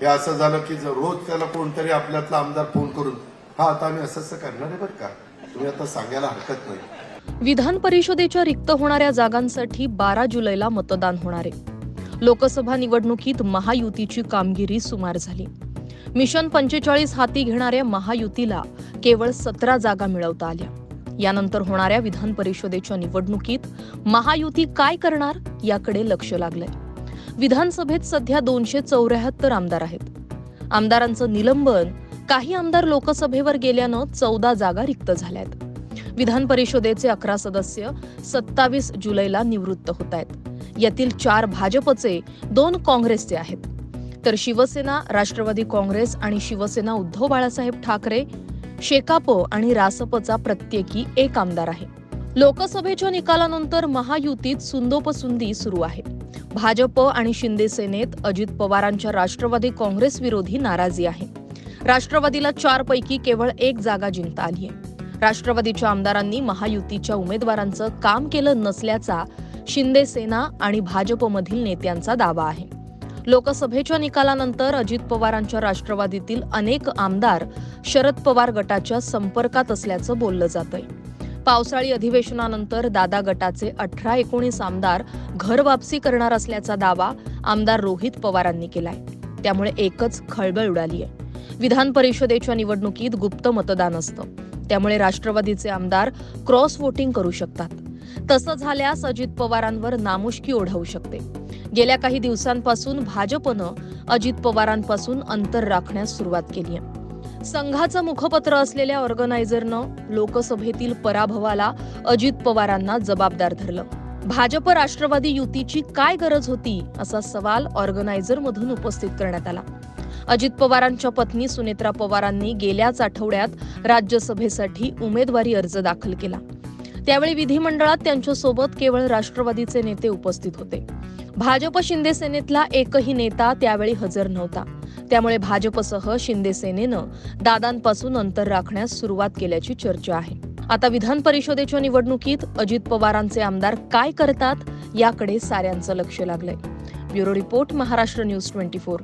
हे असं झालं की जर रोज त्याला कोणतरी आपल्यातला आमदार फोन करून हा आता आम्ही असं असं करणार आहे बरं का? तुम्ही आता सांगायला हरकत नाही. विधान परिषदेच्या रिक्त होणाऱ्या जागांसाठी बारा जुलैला मतदान होणार आहे. लोकसभा निवडणुकीत महायुतीची कामगिरी सुमार झाली. मिशन पंचेचाळीस हाती घेणाऱ्या महायुतीला केवळ सतरा जागा मिळवता आल्या. यानंतर होणाऱ्या विधान परिषदेच्या निवडणुकीत महायुती काय करणार याकडे लक्ष लागलंय. विधानसभेत सध्या दोनशे चौऱ्याहत्तर आमदार आहेत. आमदारांचं निलंबन काही आमदार लोकसभेवर गेल्यानं चौदा जागा रिक्त झाल्यात. विधान परिषदेचे अकरा सदस्य सत्तावीस जुलैला निवृत्त होत आहेत यातील चार भाजपचे दोन काँग्रेसचे आहेत. तर शिवसेना राष्ट्रवादी काँग्रेस आणि शिवसेना उद्धव बाळासाहेब ठाकरे शेकाप आणि रासपचा प्रत्येकी एक आमदार आहे. लोकसभेच्या निकालानंतर महायुतीत सुंदोपसुंदी सुरू आहे. भाजप आणि शिंदे सेनेत अजित पवारांच्या राष्ट्रवादी काँग्रेस विरोधी नाराजी आहे. राष्ट्रवादीला चार पैकी केवळ एक जागा जिंकता आली आहे. राष्ट्रवादीच्या आमदारांनी महायुतीच्या उमेदवारांचं काम केलं नसल्याचा शिंदे सेना आणि भाजपमधील नेत्यांचा दावा आहे. लोकसभेच्या निकालानंतर अजित पवारांच्या राष्ट्रवादीतील अनेक आमदार शरद पवार गटाच्या संपर्कात असल्याचं बोललं जातंय. पावसाळी अधिवेशनानंतर दादा गटाचे अठरा एकोणीस आमदार घर वापसी करणार असल्याचा दावा आमदार रोहित पवारांनी केलाय. त्यामुळे एकच खळबळ उडाली आहे विधान परिषदेच्या निवडणुकीत गुप्त मतदान असतं. त्यामुळे राष्ट्रवादीचे आमदार क्रॉस वोटिंग करू शकतात. तसं झाल्यास अजित पवारांवर नामुष्की ओढवू शकते. गेल्या काही दिवसांपासून भाजपनं अजित पवारांपासून अंतर राखण्यास सुरुवात केली आहे संघाचं मुखपत्र असलेल्या ऑर्गनायझरनं लोकसभेतील पराभवाला अजित पवारांना जबाबदार धरलं. भाजप राष्ट्रवादी युतीची काय गरज होती असा सवाल ऑर्गनायझर मधून उपस्थित करण्यात आला. अजित पवारांच्या पत्नी सुनेत्रा पवारांनी गेल्याच आठवड्यात राज्यसभेसाठी उमेदवारी अर्ज दाखल केला. त्यावेळी विधिमंडळात त्यांच्यासोबत केवळ राष्ट्रवादीचे नेते उपस्थित होते. भाजप शिंदे सेनेतला एकही नेता त्यावेळी हजर नव्हता. त्यामुळे भाजपसह शिंदे सेनेनं दादांपासून अंतर राखण्यास सुरुवात केल्याची चर्चा आहे. आता विधान परिषदेच्या निवडणुकीत अजित पवारांचे आमदार काय करतात याकडे साऱ्यांचं लक्ष लागलंय. Bureau report Maharashtra news twenty four.